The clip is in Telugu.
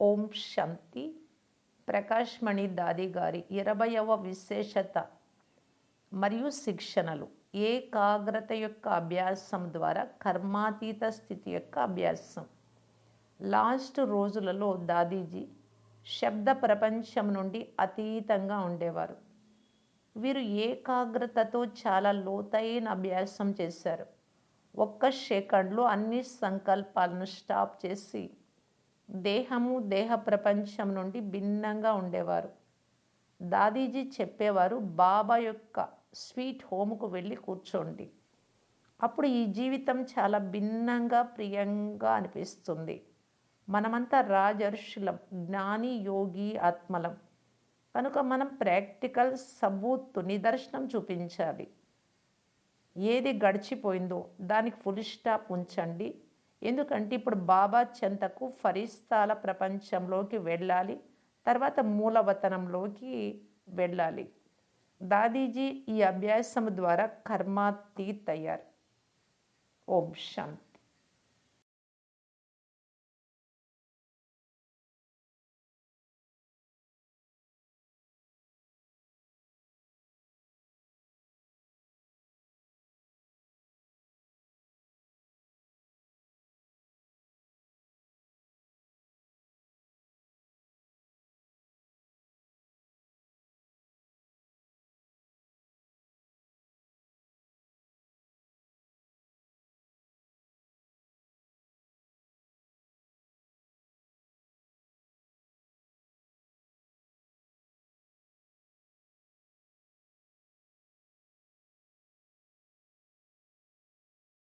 ఓం శాంతి. ప్రకాష్ మణి దాది గారి ఇరవయవ విశేషత మరియు శిక్షణలు. ఏకాగ్రత యొక్క అభ్యాసం ద్వారా కర్మాతీత స్థితి యొక్క అభ్యాసం. లాస్ట్ రోజులలో దాదీజీ శబ్ద ప్రపంచం నుండి అతీతంగా ఉండేవారు. వీరు ఏకాగ్రతతో చాలా లోతైన అభ్యాసం చేశారు. ఒక్క సెకండ్లో అన్ని సంకల్పాలను స్టాప్ చేసి దేహము దేహ ప్రపంచం నుండి భిన్నంగా ఉండేవారు. దాదీజీ చెప్పేవారు బాబా యొక్క స్వీట్ హోమ్కు వెళ్ళి కూర్చోండి. అప్పుడు ఈ జీవితం చాలా భిన్నంగా ప్రియంగా అనిపిస్తుంది. మనమంతా రాజర్షులం జ్ఞాని యోగి ఆత్మలం. కనుక మనం ప్రాక్టికల్ సబూత్ నిదర్శనం చూపించాలి. ఏది గడిచిపోయిందో దానికి ఫుల్ స్టాప్ ఉంచండి. ఎందుకంటే ఇప్పుడు బాబా చెంతకు ఫరిస్తాల ప్రపంచంలోకి వెళ్ళాలి తర్వాత మూలవతనంలోకి వెళ్ళాలి. దాదీజీ ఈ అభ్యాసం ద్వారా కర్మాతీత్ అయ్యారు ఓం శాంతి.